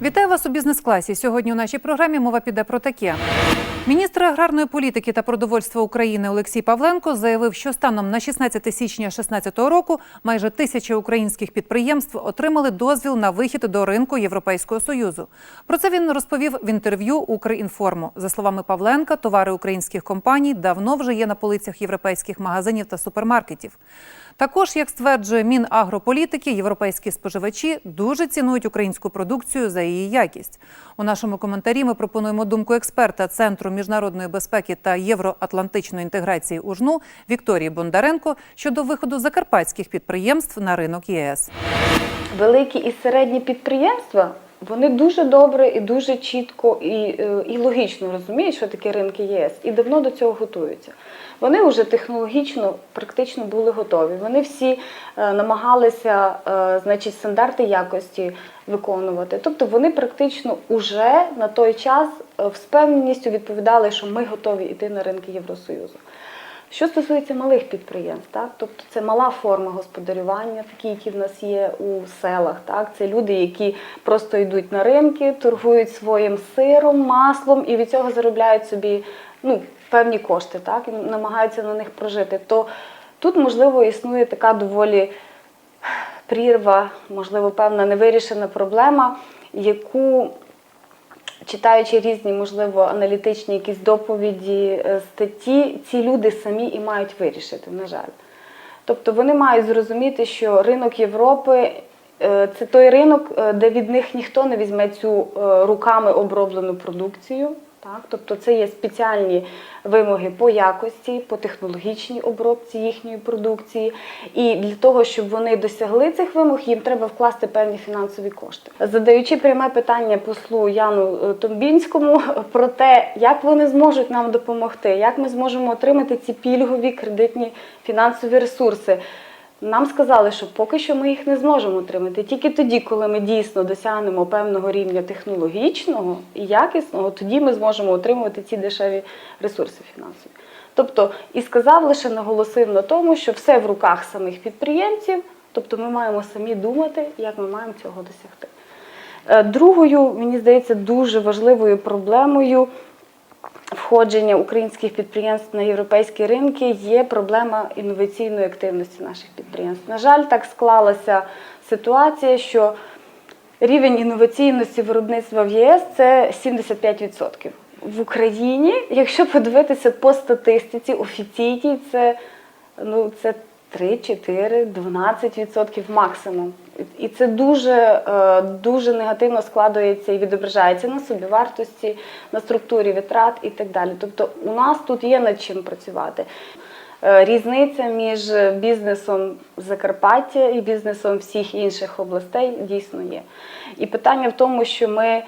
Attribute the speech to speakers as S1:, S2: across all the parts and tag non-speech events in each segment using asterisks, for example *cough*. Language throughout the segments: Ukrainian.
S1: вас у бізнес-класі. Сьогодні у нашій програмі мова піде про таке. Міністр аграрної політики та продовольства України Олексій Павленко заявив, що станом на 16 січня 2016 року майже тисяча українських підприємств отримали дозвіл на вихід до ринку Європейського союзу. Про це він розповів в інтерв'ю Укрінформу. За словами Павленка, товари українських компаній давно вже є на полицях європейських магазинів та супермаркетів. Також, як стверджує Мінагрополітики, європейські споживачі дуже цінують українську продукцію за її якість. У нашому коментарі ми пропонуємо думку експерта Центру міжнародної безпеки та євроатлантичної інтеграції УЖНУ Вікторії Бондаренко щодо виходу закарпатських підприємств на ринок ЄС.
S2: великі і середні підприємства вони дуже добре і дуже чітко і, е, і логічно розуміють, що таке ринки ЄС, і давно до цього готуються. Вони вже технологічно практично були готові. Вони всі е, намагалися е, значить, стандарти якості виконувати. Тобто вони практично уже на той час е, з певністю відповідали, що ми готові йти на ринки Євросоюзу. Що стосується малих підприємств, так тобто це мала форма господарювання, такі, які в нас є у селах. Так, це люди, які просто йдуть на ринки, торгують своїм сиром, маслом і від цього заробляють собі ну, певні кошти, так і намагаються на них прожити. То тут, можливо, існує така доволі прірва, можливо, певна невирішена проблема, яку читаючи різні, можливо, аналітичні якісь доповіді, е, статті, ці люди самі і мають вирішити, на жаль. Тобто вони мають зрозуміти, що ринок Європи е, це той ринок, е, де від них ніхто не візьме цю руками оброблену продукцію. Так? Тобто це є спеціальні вимоги по якості, по технологічній обробці їхньої продукції. І для того, щоб вони досягли цих вимог, їм треба вкласти певні фінансові кошти. Задаючи пряме питання послу Яну е, Томбінському *laughs* про те, як вони зможуть нам допомогти, як ми зможемо отримати ці пільгові кредитні фінансові ресурси. Нам сказали, що поки що ми їх не зможемо отримати. Тільки тоді, коли ми дійсно досягнемо певного рівня технологічного і якісного, тоді ми зможемо отримувати ці дешеві ресурси фінансові. Тобто, і сказав лише наголосив на тому, що все в руках самих підприємців, тобто ми маємо самі думати, як ми маємо цього досягти. Е, Другою, мені здається, дуже важливою проблемою входження українських підприємств на європейські ринки є проблема інноваційної активності наших підприємств. На жаль, так склалася ситуація, що рівень інноваційності виробництва в єС це 75%. В Україні, якщо подивитися по статистиці офіційній, це, ну, це 3, 4, 12% максимум. І це дуже, е, дуже негативно складується і відображається на собівартості, на структурі витрат і так далі. Тобто у нас тут є над чим працювати. Е, Різниця між бізнесом Закарпаття і бізнесом всіх інших областей дійсно є. І питання в тому, що ми, е,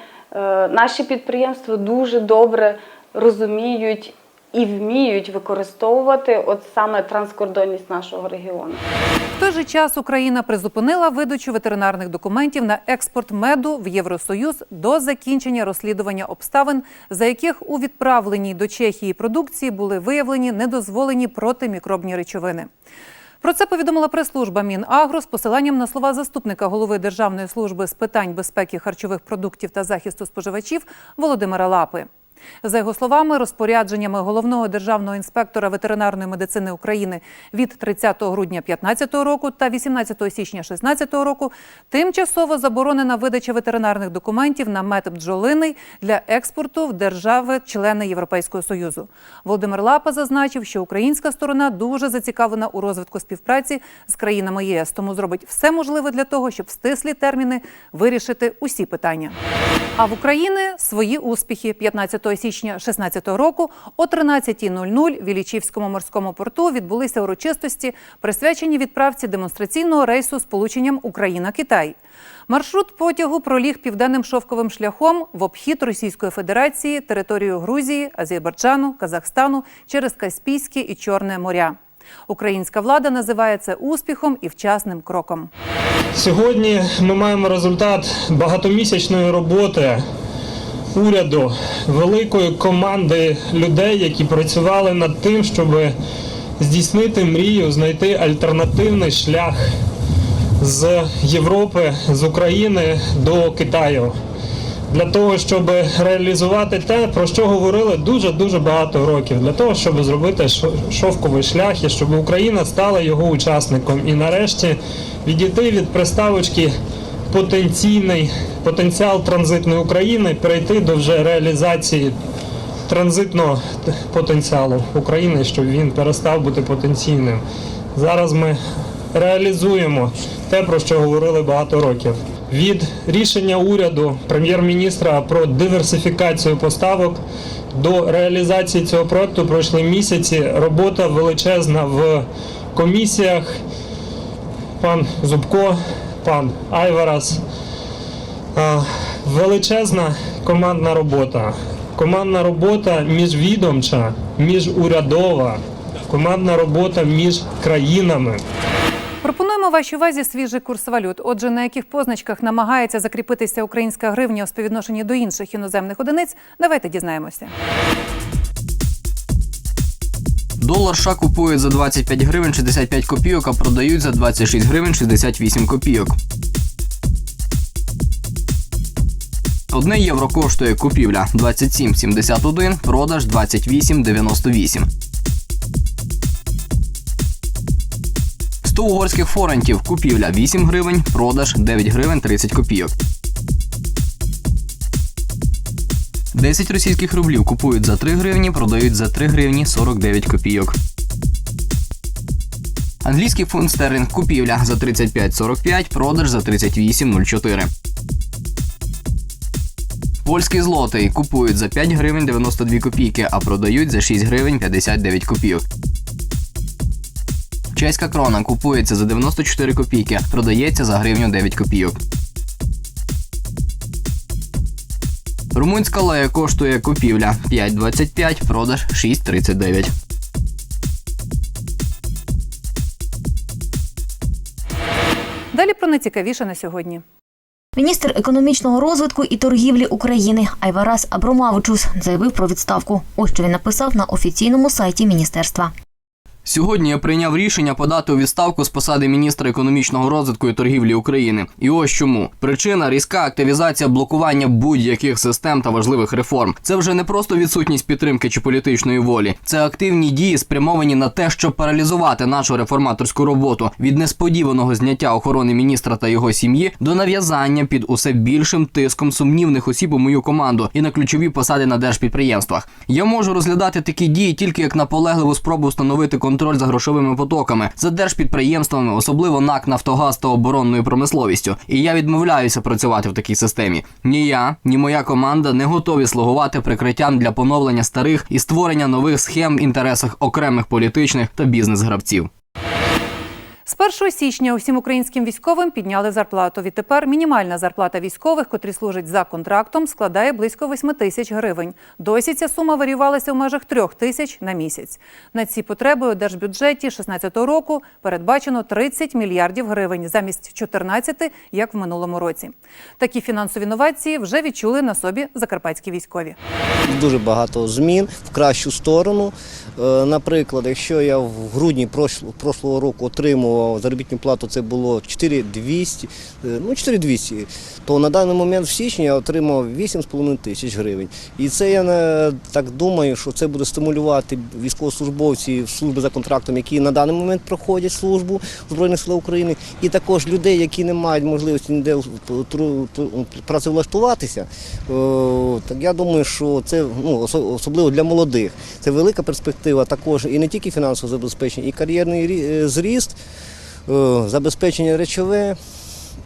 S2: наші підприємства дуже добре розуміють і вміють використовувати от саме транскордонність нашого регіону.
S1: В той же час Україна призупинила видачу ветеринарних документів на експорт меду в Євросоюз до закінчення розслідування обставин, за яких у відправленій до Чехії продукції були виявлені недозволені протимікробні речовини. Про це повідомила прес-служба Мінагро з посиланням на слова заступника голови Державної служби з питань безпеки харчових продуктів та захисту споживачів Володимира Лапи. За його словами, розпорядженнями головного державного інспектора ветеринарної медицини України від 30 грудня 2015 року та 18 січня 2016 року тимчасово заборонена видача ветеринарних документів на мед бджолиний для експорту в держави-члени Європейського союзу. Володимир Лапа зазначив, що українська сторона дуже зацікавлена у розвитку співпраці з країнами єС, тому зробить все можливе для того, щоб в стислі терміни вирішити усі питання. А в Україні свої успіхи 15 січня 2016 року о 13.00 в Ілічівському морському порту відбулися урочистості, присвячені відправці демонстраційного рейсу з полученням Україна-Китай. Маршрут потягу проліг південним шовковим шляхом в обхід Російської Федерації, територію Грузії, Азербайджану, Казахстану через Каспійське і Чорне моря. Українська влада називає це успіхом і вчасним кроком.
S3: Сьогодні ми маємо результат багатомісячної роботи уряду, великої команди людей, які працювали над тим, щоб здійснити мрію, знайти альтернативний шлях з Європи, з України до Китаю. для того, щоб реалізувати те, про що говорили дуже дуже багато років, для того, щоб зробити шовковий шлях і щоб Україна стала його учасником і нарешті відійти від приставочки потенційний потенціал транзитної України, перейти до вже реалізації транзитного потенціалу України, щоб він перестав бути потенційним. Зараз ми реалізуємо те, про що говорили багато років. Від рішення уряду прем'єр-міністра про диверсифікацію поставок до реалізації цього проекту пройшли місяці. Робота величезна в комісіях. Пан Зубко, пан Айварас. Величезна командна робота. Командна робота міжвідомча, міжурядова, командна робота між країнами.
S1: Пропонуємо вашій увазі свіжий курс валют. Отже, на яких позначках намагається закріпитися українська гривня у співвідношенні до інших іноземних одиниць, давайте дізнаємося.
S4: Долар США купують за 25 гривень 65 копійок, а продають за 26 гривень 68 копійок. Одне євро коштує купівля 27,71, продаж 28,98. 100 угорських форентів купівля 8 гривень, продаж 9 гривень 30 копійок. 10 російських рублів купують за 3 гривні, продають за 3 гривні 49 копійок. Англійський фунт стерлінг купівля за 35,45, продаж за 38,04. Польський злотий купують за 5 гривень 92 копійки, а продають за 6 гривень 59 копійок. Чеська крона купується за 94 копійки, продається за гривню 9 копійок. Румунська лея коштує купівля 5,25, продаж 6,39.
S1: Далі про найцікавіше на сьогодні.
S5: Міністр економічного розвитку і торгівлі України Айварас Абромавичус заявив про відставку. Ось що він написав на офіційному сайті міністерства.
S4: Сьогодні я прийняв рішення подати у відставку з посади міністра економічного розвитку і торгівлі України. І ось чому причина різка активізація блокування будь-яких систем та важливих реформ. Це вже не просто відсутність підтримки чи політичної волі. Це активні дії, спрямовані на те, щоб паралізувати нашу реформаторську роботу від несподіваного зняття охорони міністра та його сім'ї до нав'язання під усе більшим тиском сумнівних осіб у мою команду і на ключові посади на держпідприємствах. Я можу розглядати такі дії тільки як наполегливу спробу встановити контроль за грошовими потоками, за держпідприємствами, особливо НАК Нафтогаз та оборонною промисловістю. І я відмовляюся працювати в такій системі. Ні я, ні моя команда не готові слугувати прикриттям для поновлення старих і створення нових схем в інтересах окремих політичних та бізнес-гравців.
S1: З 1 січня усім українським військовим підняли зарплату. Відтепер мінімальна зарплата військових, котрі служать за контрактом, складає близько 8 тисяч гривень. Досі ця сума варіювалася в межах 3 тисяч на місяць. На ці потреби у держбюджеті 2016 року передбачено 30 мільярдів гривень замість 14, як в минулому році. Такі фінансові новації вже відчули на собі закарпатські військові.
S6: дуже багато змін в кращу сторону. Е, Наприклад, якщо я в грудні прошлого року заробітну плату, це було 4200, е, ну 4200, то на даний момент в січні я отримав 8,5 тисяч гривень. І це я е, так думаю, що це буде стимулювати військовослужбовців служби за контрактом, які на даний момент проходять службу Збройних сил України, і також людей, які не мають можливості ніде працевлаштуватися. Е, Так я думаю, що це ну, особливо для молодих. Це велика перспектива також і не тільки фінансове забезпечення, і кар'єрний рі- зріст, забезпечення речове.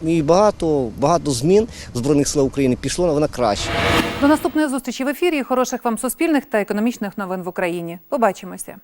S6: І багато, багато змін Збройних сил України пішло на краще.
S1: До наступної зустрічі в ефірі. Хороших вам суспільних та економічних новин в Україні. Побачимося.